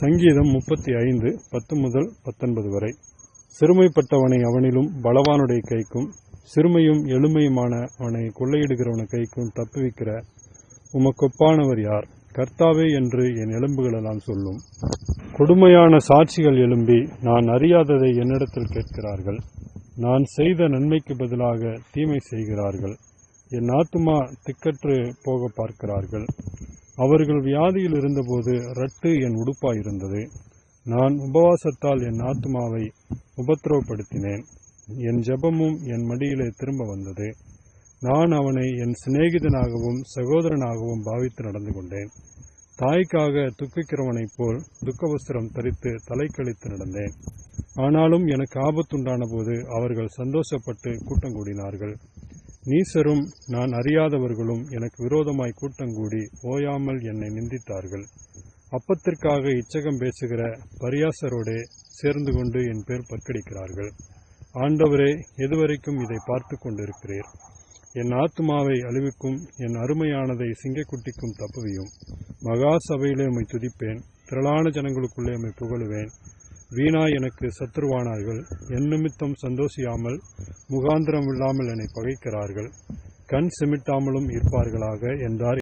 சங்கீதம் முப்பத்தி ஐந்து பத்து முதல் பத்தொன்பது வரை. சிறுமைப்பட்டவனை அவனிலும் பலவானுடைய கைக்கும் சிறுமையும் எளிமையுமான அவனை கொள்ளையிடுகிறவன கைக்கும் தப்புவிக்கிற உமக்கொப்பானவர் யார்? கர்த்தாவே என்று என் எலும்புகளெல்லாம் சொல்லும். கொடுமையான சாட்சிகள் எழும்பி நான் அறியாததை என்னிடத்தில் கேட்கிறார்கள். நான் செய்த நன்மைக்கு பதிலாக தீமை செய்கிறார்கள். என் ஆத்துமா திக்கற்று போக பார்க்கிறார்கள். அவர்கள் வியாதியில் இருந்தபோது ரட்டு என் உடுப்பாயிருந்தது. நான் உபவாசத்தால் என் ஆத்துமாவை உபத்திரவப்படுத்தினேன். என் ஜெபமும் என் மடியிலே திரும்ப வந்தது. நான் அவனை என் சிநேகிதனாகவும் சகோதரனாகவும் பாவித்து நடந்து கொண்டேன். தாய்க்காக துக்கிக்கிறவனைப் போல் துக்கவஸ்திரம் தரித்து தலைக்கழித்து நடந்தேன். ஆனாலும் எனக்கு ஆபத்துண்டான போது அவர்கள் சந்தோஷப்பட்டு கூட்டம் கூடினார்கள். நீசரும் நான் அறியாதவர்களும் எனக்கு விரோதமாய் கூட்டங்கூடி ஓயாமல் என்னை நிந்தித்தார்கள். அப்பத்திற்காக இச்சகம் பேசுகிற பரியாசரோடே சேர்ந்து கொண்டு என் பேர் பற்கடிக்கிறார்கள். ஆண்டவரே எதுவரைக்கும் இதை பார்த்து கொண்டிருக்கிறீர்? என் ஆத்துமாவை அழிவுக்கும் என் அருமையானதை சிங்கக்குட்டிக்கும் தப்புவியும். மகா சபையிலே உம்மை துதிப்பேன் திரளான ஜனங்களுக்குள்ளே உம்மை புகழுவேன். வீணா எனக்கு சத்துருவானார்கள் என் நிமித்தம் சந்தோஷியாமல் முகாந்திரம் இல்லாமல் என்னை பகைக்கிறார்கள். கண் சிமிட்டாமலும் இருப்பார்களாக என்றார்